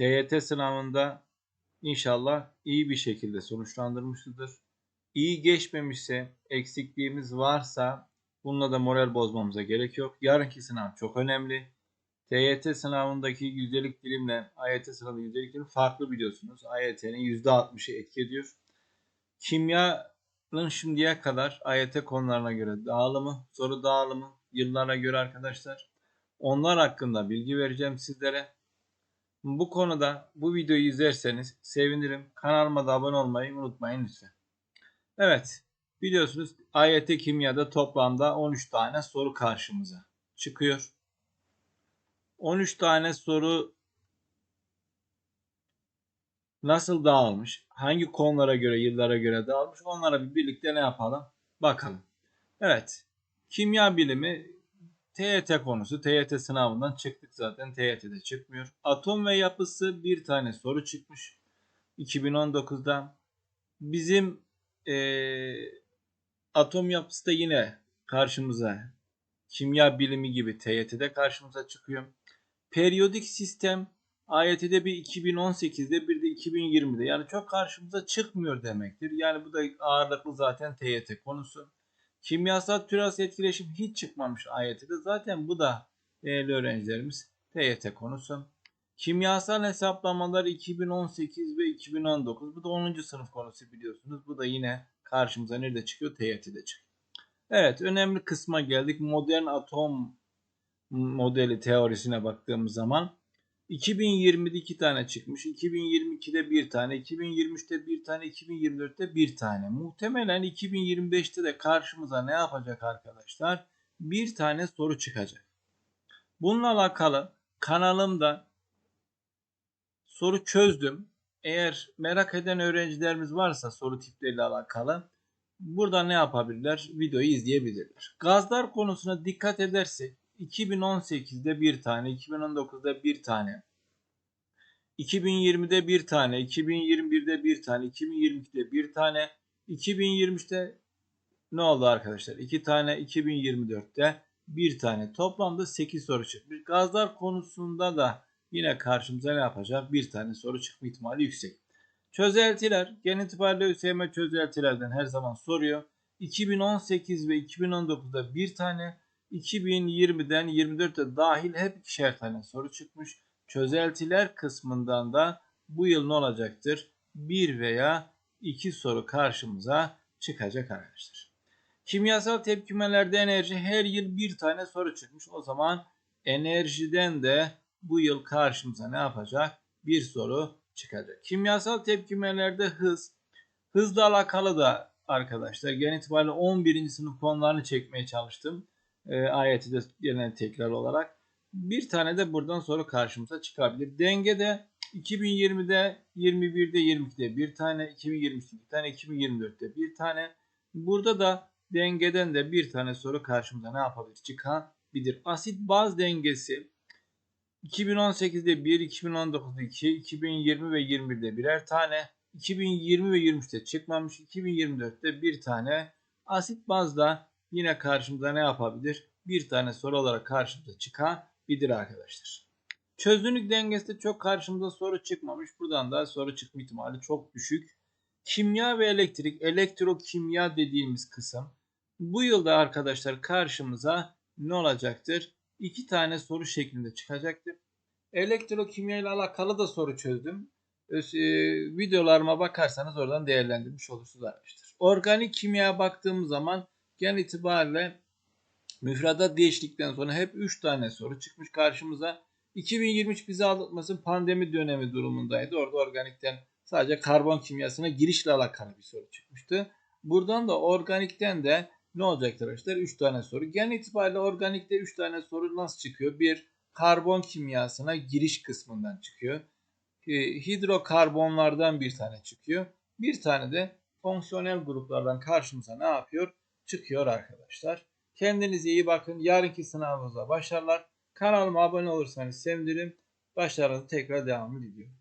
TYT sınavında inşallah iyi bir şekilde sonuçlandırmışızdır. İyi geçmemişse, eksikliğimiz varsa bununla da moral bozmamıza gerek yok. Yarınki sınav çok önemli. TYT sınavındaki yüzdelik dilimle AYT sınavında yüzdelik dilim farklı biliyorsunuz. AYT'nin %60'ı etki ediyor. Kimyanın şimdiye kadar AYT konularına göre dağılımı, soru dağılımı, yıllara göre arkadaşlar. Onlar hakkında bilgi vereceğim sizlere. Bu konuda bu videoyu izlerseniz sevinirim. Kanalıma da abone olmayı unutmayın lütfen. Evet biliyorsunuz AYT kimyada toplamda 13 tane soru karşımıza çıkıyor. 13 tane soru nasıl dağılmış, hangi konulara göre, yıllara göre dağılmış onlara bir birlikte ne yapalım bakalım. Evet, kimya bilimi TYT konusu. TYT sınavından çıktık zaten. TYT'de çıkmıyor. Atom ve yapısı bir tane soru çıkmış. 2019'da. Bizim ee, atom yapısı da yine karşımıza kimya bilimi gibi TYT'de karşımıza çıkıyor. Periyodik sistem AYT'de bir 2018'de bir de 2020'de yani çok karşımıza çıkmıyor demektir. Yani bu da ağırlıklı zaten TYT konusu. Kimyasal türas etkileşim hiç çıkmamış AYT'de. Zaten bu da değerli öğrencilerimiz TYT konusu. Kimyasal hesaplamalar 2018 ve 2019. Bu da 10. sınıf konusu biliyorsunuz. Bu da yine karşımıza nerede çıkıyor? TYT'de çıkıyor. Evet önemli kısma geldik. Modern atom modeli teorisine baktığımız zaman 2020'de 2 tane çıkmış. 2022'de bir tane, 2023'te bir tane, 2024'te bir tane. Muhtemelen 2025'te de karşımıza ne yapacak arkadaşlar? Bir tane soru çıkacak. Bununla alakalı kanalımda soru çözdüm. Eğer merak eden öğrencilerimiz varsa soru tipleriyle alakalı burada ne yapabilirler? Videoyu izleyebilirler. Gazlar konusuna dikkat edersek 2018'de bir tane, 2019'da bir tane, 2020'de bir tane, 2021'de bir tane, 2022'de bir tane, 2023'te ne oldu arkadaşlar? 2 tane, 2024'te bir tane. Toplamda 8 soru çıkmış. Gazlar konusunda da yine karşımıza ne yapacak? Bir tane soru çıkma ihtimali yüksek. Çözeltiler, genel itibariyle ÜSYM çözeltilerden her zaman soruyor. 2018 ve 2019'da bir tane, 2020'den 24'te dahil hep ikişer tane soru çıkmış. Çözeltiler kısmından da bu yıl ne olacaktır? Bir veya iki soru karşımıza çıkacak arkadaşlar. Kimyasal tepkimelerde enerji her yıl bir tane soru çıkmış. O zaman enerjiden de bu yıl karşımıza ne yapacak? Bir soru çıkacak. Kimyasal tepkimelerde hız. Hızla alakalı da arkadaşlar genel itibariyle 11. sınıf konularını çekmeye çalıştım e, ayeti de genel tekrar olarak. Bir tane de buradan sonra karşımıza çıkabilir. Dengede 2020'de, 21'de, 22'de bir tane, 2023'te bir tane, 2024'te bir tane. Burada da dengeden de bir tane soru karşımıza ne yapabilir? Çıkabilir. Asit baz dengesi 2018'de 1, 2019'da 2, 2020 ve 21'de birer tane, 2020 ve 23'te çıkmamış, 2024'te bir tane. Asit bazda yine karşımıza ne yapabilir? Bir tane soru olarak karşımıza çıkabilir arkadaşlar. Çözünürlük dengesinde çok karşımıza soru çıkmamış. Buradan da soru çıkma ihtimali çok düşük. Kimya ve elektrik, elektrokimya dediğimiz kısım. Bu yılda arkadaşlar karşımıza ne olacaktır? İki tane soru şeklinde çıkacaktır. Elektrokimya ile alakalı da soru çözdüm. E, videolarıma bakarsanız oradan değerlendirmiş olursunuz arkadaşlar. Organik kimyaya baktığımız zaman Gen itibariyle müfredat değiştikten sonra hep 3 tane soru çıkmış karşımıza. 2023 bizi aldatmasın pandemi dönemi durumundaydı. Orada organikten sadece karbon kimyasına girişle alakalı bir soru çıkmıştı. Buradan da organikten de ne olacaktır arkadaşlar? 3 tane soru. Gen itibariyle organikte 3 tane soru nasıl çıkıyor? Bir karbon kimyasına giriş kısmından çıkıyor. Hidrokarbonlardan bir tane çıkıyor. Bir tane de fonksiyonel gruplardan karşımıza ne yapıyor? Çıkıyor arkadaşlar. Kendinize iyi bakın. Yarınki sınavınıza başarılar. Kanalıma abone olursanız sevinirim. Başarınızı tekrar devam ediyorum.